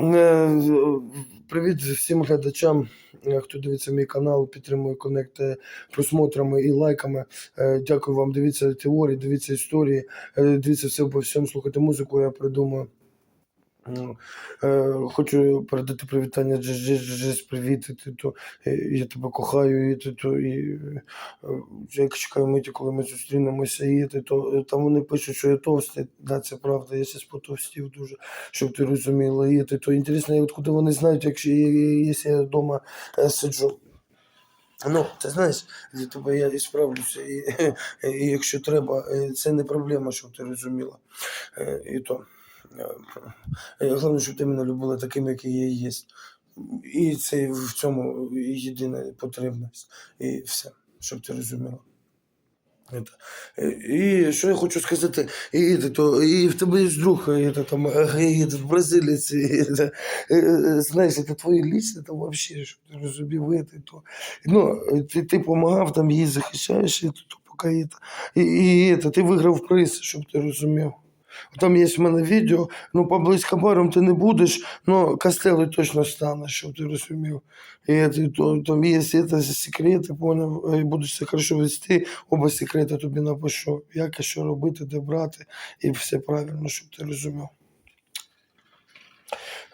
Е, Привіт всім глядачам, е, хто дивиться мій канал, підтримує коннект е, просмотрами і лайками. Е, Дякую вам. Дивіться теорії, дивіться історії, дивіться все по всьому, слухайте музику, я придумаю. Ну, е, Хочу передати привітання Джес, привіт, то, я тебе кохаю, і то, і е, я чекаю миті, коли ми зустрінемося, і то, е, там вони пишуть, що я товстий, да, це правда, я зараз потовстів дуже, щоб ти розуміла, і то, інтересно, от куди вони знають, якщо, якщо я вдома сиджу. Ну, ти знаєш, для тебе я і справлюся, і, і якщо треба, це не проблема, щоб ти розуміла. І то. Е, Головне, щоб ти мене любила таким, який я є. І це в цьому єдина потрібність. І все, щоб ти розуміла. Е, І що я хочу сказати, і, то, і в тебе є друг, і, це, там, е, і, этот бразилець, знаєш, це твої лічне, там вообще, щоб ти розумів, і, то. Ну, ти, ти помагав, там її захищаєш, і, то, поки, і, і, і, і ти виграв приз, щоб ти розумів. Там є в мене відео, ну поблизько близькобарам ти не будеш, але костели точно станеш, щоб ти розумів. І це, то, там є це, секрети, поняв, і будеш все хорошо вести, оба секрети тобі напишу, як і що робити, де брати, і все правильно, щоб ти розумів.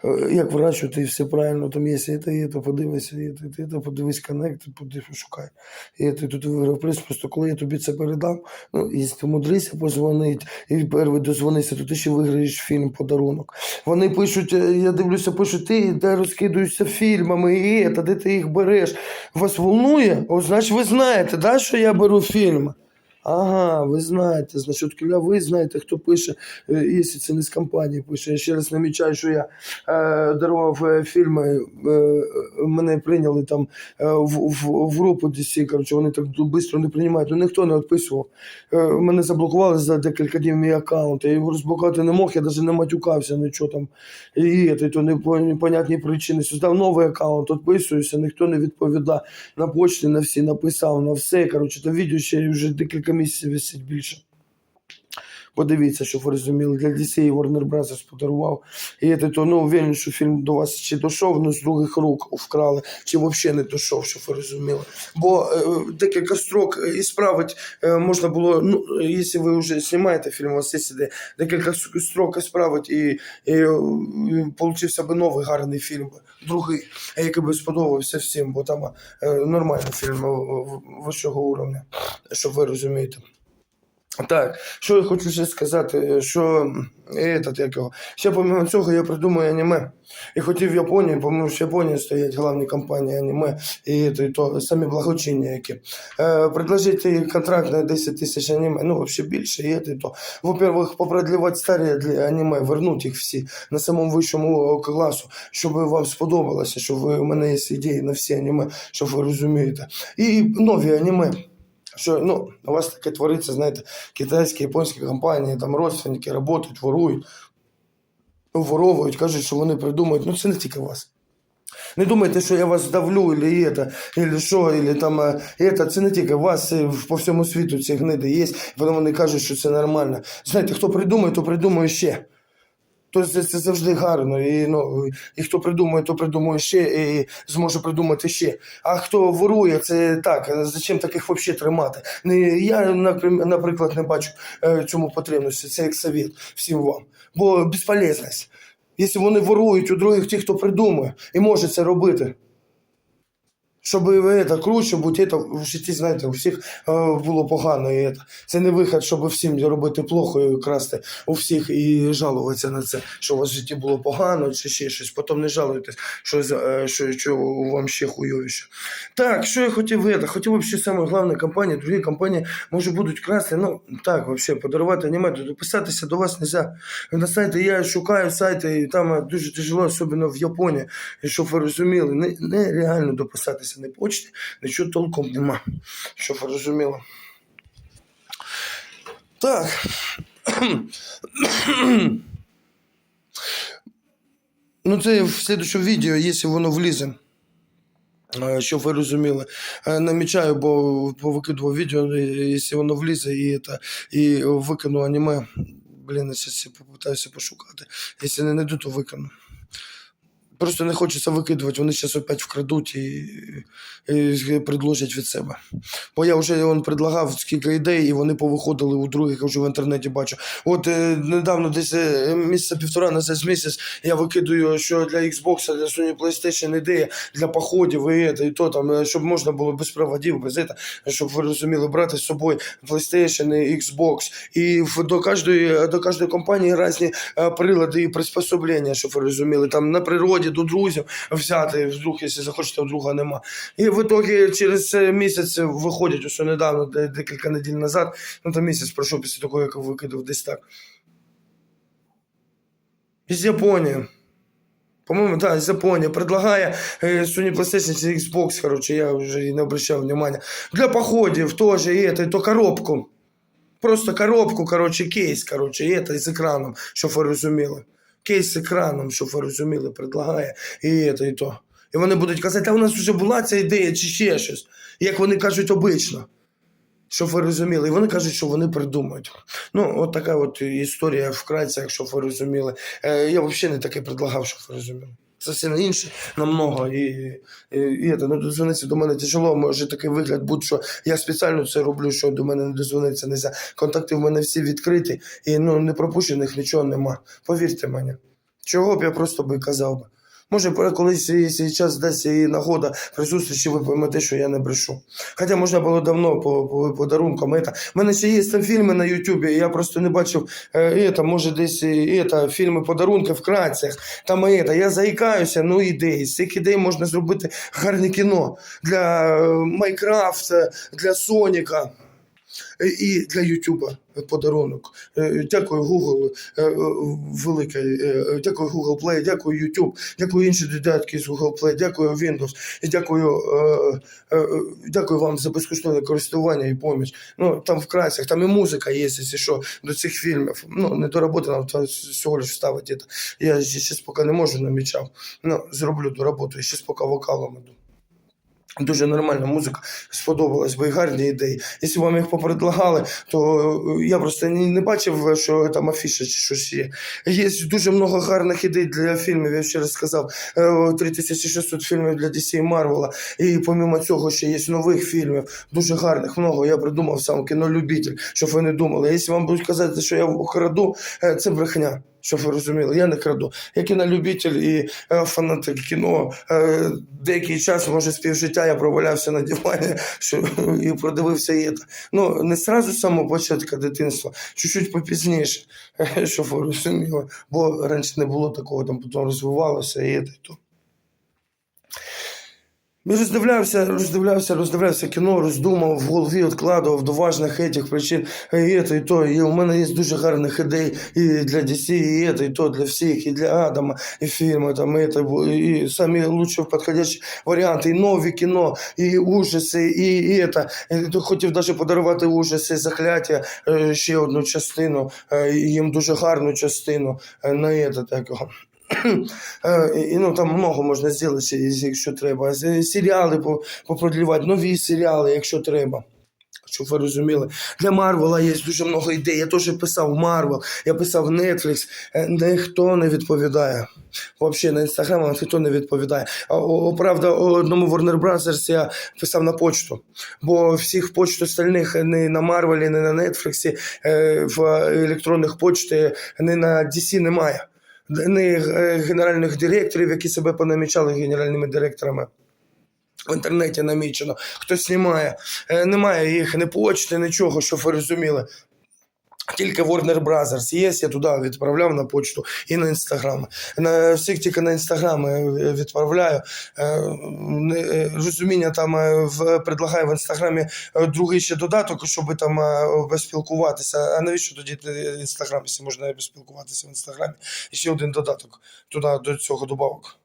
Е, Як врачувати і все правильно, там є це, є, то подивися, є, ти, ти, то подивись коннект, шукай. І ти тут виграв приз, просто коли я тобі це передам, ну, якщо ти мудрися позвонити, і перший дозвонися, то ти ще виграєш фільм подарунок. Вони пишуть, е, я дивлюся, пишуть, ти де розкидуєшся фільмами, і та де ти їх береш. Вас волнує? О, значить, ви знаєте, да, що я беру фільми? Ага, ви знаєте, значить, коли ви знаєте, хто пише, е, якщо це не з компанії пише. Я ще раз намічаю, що я е, дарував е, фільми, е, мене прийняли там е, в, в, в групу DC, коротше, вони так швидко не приймають, ну ніхто не відписував. Е, мене заблокували за декілька днів мій аккаунт, я його розблокувати не мог, я навіть не матюкався, нічого там. І це, то не по непонятні причини. Создав новий аккаунт, відписуюся, ніхто не відповідає. На почті на всі написав, на все. Коротше, там відео ще вже декілька місяців висить більше. Подивіться, щоб ви розуміли, для DC і Warner Bros. подарував. І я то, ну, уверен, що фільм до вас чи дійшов, ну, з других рук вкрали, чи взагалі не дійшов, щоб ви розуміли. Бо е, декілька строк і справить е, можна було, ну, якщо ви вже знімаєте фільм, у вас є ідея, декілька строк справить, і, і, би новий гарний фільм, другий, який би сподобався всім, бо там е, нормальний фільм е, вищого уровня, щоб ви розумієте. Так, що я хочу ще сказати, що этот, як його, ще помимо цього я придумаю аніме. І хотів в Японії, бо що в Японії стоять головні компанії аніме, і то, і то самі благочинні які. Е, предложити контракт на 10 тисяч аніме, ну, взагалі більше, і це, то. Во-первых, попродлівати старі для аніме, вернути їх всі на самому вищому класу, щоб вам сподобалося, щоб ви, у мене є ідеї на всі аніме, щоб ви розумієте. І нові аніме. Що ну, у вас таке твориться, знаєте, китайські, японські компанії, там родственники працюють, ворують, воровують, кажуть, що вони придумають. Ну це не тільки вас. Не думайте, що я вас давлю, или это, или що, или там е, это. Це не тільки вас, це по всьому світу ці гниди є, вони кажуть, що це нормально. Знаєте, хто придумає, то придумає ще. То це, це завжди гарно. І, ну, і хто придумає, то придумає ще і зможе придумати ще. А хто ворує, це так. Зачем таких взагалі тримати? Не, я, наприклад, не бачу е, цьому потрібності. Це як совет всім вам. Бо безполезність. Якщо вони ворують у других ті, хто придумує і може це робити Щоб это, круче бути, это, в житті, знаєте, у всіх е, було погано. І это. Це не вихід, щоб всім робити плохо і красти у всіх і жалуватися на це, що у вас в житті було погано чи ще щось. Потім не жалуйтесь, що, за- е, що, що вам ще хуйовіше. Так, що я хотів это? Хотів взагалі саме головне компанії, другі компанії може будуть красти. Ну так, взагалі, подарувати аніме, дописатися до вас не можна. На сайті я шукаю сайти, і там е, дуже тяжело, особливо в Японії. І щоб ви розуміли, не- нереально дописатися на почті, нічого толком нема. Щоб ви розуміли. Так. Ну, це в слідчому відео, якщо воно влізе. Е, Щоб ви розуміли, Е, намічаю, бо повикидував відео, якщо воно влізе, і, це, і викину аніме. Блін, я попитаюся пошукати. Якщо не знайду, то викину. Просто не хочеться викидувати, вони зараз опять вкрадуть і, і предложать від себе. Бо я вже он предлагав скільки ідей, і вони повиходили у других, я вже в інтернеті бачу. От е, недавно, десь е, місяця півтора назад місяць, я викидую, що для Xbox, для Sony PlayStation ідея для походів і, і то там, е, щоб можна було без проводів, без це, щоб ви розуміли, брати з собою PlayStation, і Xbox. І до кожної, до кожної компанії різні прилади і приспособлення, щоб ви розуміли. Там на природі до друзів взяти, вдруг, якщо захочете, у нема. І в итоге через місяць виходять, ось недавно, декілька неділь назад, ну там місяць пройшов після того, як викидав десь так. Із Японії. По-моєму, так, з Японії. Предлагає е, Sony PlayStation чи Xbox, короче, я вже і не обращав внимания. Для походів теж, і і то коробку. Просто коробку, короче, кейс, короче, і это, з екраном, щоб ви розуміли. Кейс з екраном, щоб ви розуміли, предлагає і це, і то. І вони будуть казати, а у нас вже була ця ідея чи ще щось. Як вони кажуть обично. Щоб ви розуміли, і вони кажуть, що вони придумають. Ну, от така от історія вкратце, якщо ви розуміли. Е, я взагалі не таке предлагав, щоб ви розуміли. Все інше намного. І, і, і це, ну, дозвонитися до мене тяжело, може такий вигляд бути, що я спеціально це роблю, що до мене не дозвониться. не Контакти в мене всі відкриті, і ну, не пропущених нічого нема. Повірте мені. Чого б я просто би казав би. Може, пора колись якщо час дасть і нагода при зустрічі, ви поймете, що я не брешу. Хоча можна було давно по, по подарункам. Это. У мене ще є там фільми на Ютубі, і я просто не бачив, е, это, може десь е, это, фільми подарунки вкратце. Там і это. Я заїкаюся, ну ідеї. З цих ідей можна зробити гарне кіно для е, Майкрафта, для Соніка. е, І для Ютуба подарунок. Е, Дякую Google е, велике. Дякую Google Play, дякую YouTube, дякую інші додатки з Google Play, дякую Windows, і дякую, дякую вам за безкоштовне користування і поміч. Ну там в красях, там і музика є, якщо що, до цих фільмів. Ну не доработана, то всього лиш вставити. це. Я ще поки не можу намічав. Ну, зроблю до роботи, ще поки вокалом іду. Дуже нормальна музика, сподобалась би і гарні ідеї. Якщо вам їх попредлагали, то е, я просто не, бачив, що там афіша чи щось є. Є дуже много гарних ідей для фільмів, я ще раз сказав. Е, 3600 фільмів для DC Марвела. І помимо цього ще є нових фільмів, дуже гарних, много. Я придумав сам кінолюбитель, щоб ви не думали. Якщо вам будуть казати, що я краду, е, це брехня. Щоб ви розуміли, я не краду. Я кінолюбитель і е, фанат кіно. Е, деякий час, може, з півжиття я провалявся на дивані що, і продивився і. Ну, не сразу з самого початку дитинства, чуть-чуть попізніше, щоб ви розуміли. Бо раніше не було такого, там потім розвивалося і це, Я роздивлявся, роздивлявся, роздивлявся кіно, роздумав, в голові відкладував до важних етих причин, і це, і то. І у мене є дуже гарних ідей і для DC, і це, і то, для всіх, і для Адама, і фільми, там, і, це, і самі лучші підходящі варіанти, і нові кіно, і ужаси, і, і це. І хотів навіть подарувати ужаси, закляття, е, ще одну частину, е, і їм дуже гарну частину е, на це такого. Е, І, ну, там много можна зробити, якщо треба. Серіали попродлівати, нові серіали, якщо треба. Щоб ви розуміли, для Марвела є дуже много ідей. Я теж писав Марвел, я писав Netflix, Е, ніхто не відповідає. Взагалі на інстаграм вам ніхто не відповідає. А, о, правда, одному Warner Brothers я писав на почту, бо всіх почт остальних не на Марвелі, не на Нетфліксі, е, в електронних почти, не на DC немає. Не е, генеральних директорів, які себе понамічали генеральними директорами. В інтернеті намічено, хтось знімає. Е, Немає їх ні почти, нічого, щоб ви розуміли. Тільки Warner Brothers є, я туди відправляв на почту і на інстаграм. На всіх тільки на інстаграм відправляю. Е, е, Розуміння там е, предлагаю в інстаграмі другий ще додаток, щоб там спілкуватися. А навіщо тоді інстаграм, якщо можна спілкуватися в інстаграмі? І ще один додаток туди до цього добавок.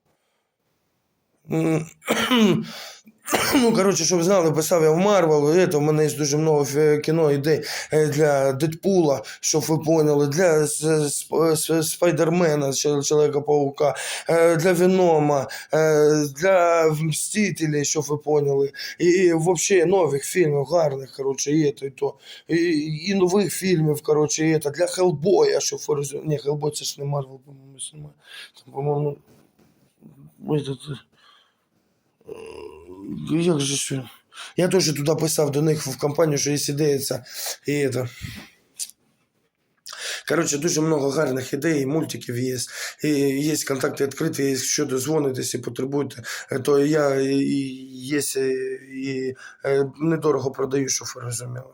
Ну, коротше, щоб знали, писав я в Марвел, і у мене є дуже фі- кіно ідей е, для Дедпула, щоб ви поняли, для Спайдермена, Чоловіка-паука, е, для Венома, е, для Мстителей, щоб ви поняли. І взагалі нових фільмів гарних, коротше, і то, і то. І, і нових фільмів, коротше, і це, для Хелбоя, щоб ви розуміли. Ні, Хелбой це ж не Марвел, по-моєму, знімає. Там, по-моєму, е, як же що? Я теж туди писав до них в компанію, що є ідея ця, і это. Коротше, дуже много гарних ідей, мультиків є. І є контакти відкриті, якщо дозвонитесь і потребуєте, е, то я і, і є е, і е, недорого продаю, щоб ви розуміли.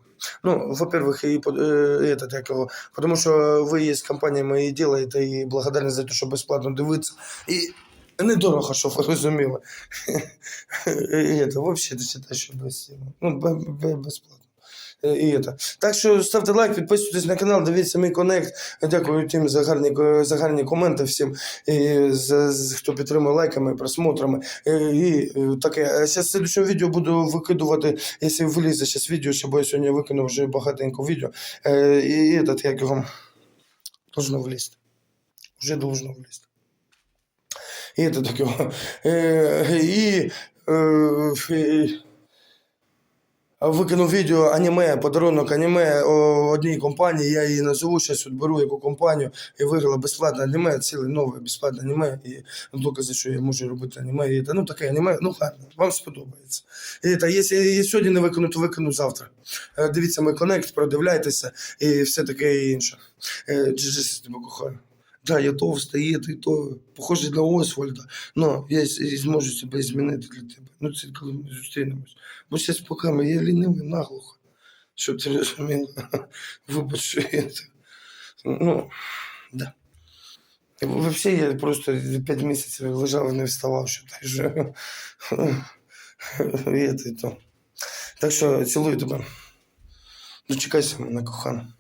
Ну, во-первых, і под- е, этот, як його, тому що ви є з компаніями і робите, і благодарні за те, що безплатно дивитися. І недорого, щоб ви розуміли. І це, взагалі, вважаєш, що без, ну, бе- бе- безплатно. І это. Так що ставте лайк, підписуйтесь на канал, дивіться мій конект. Дякую тим за гарні, за гарні коменти всім, і за, за- хто підтримує лайками, просмотрами. І е, таке. Зараз в следующому відео буду викидувати, якщо вилізе зараз відео, ще, бо я сьогодні викинув вже багатенько відео. Е, І, і этот, як його, должно влізти. Вже должно влізти. І это так його. Е, І, е, Викинув відео аніме, подарунок аніме одній компанії. Я її назову, зараз беру яку компанію і виграла безплатне аніме, ціле нове безплатне аніме. І докази, що я можу робити аніме. І, та, ну таке аніме, ну гарно, вам сподобається. І, та, якщо я сьогодні не викину, то викину завтра. Е, Дивіться мій конект, продивляйтеся і все таке інше. Е, Джиджис, тебе кохаю. Да, я товстий, і ти то похожий на Освальда. Ну, я с- і зможу себе змінити для тебе. Ну, це коли ми зустрінемось. Бо зараз поки ми є лінивий наглухо. Щоб ти розуміла. Вибач, що я це. Ну, да. Взагалі, я просто 5 місяців лежав і не вставав, що так же. І це, то. Так що цілую тебе. Дочекайся мене, кохана.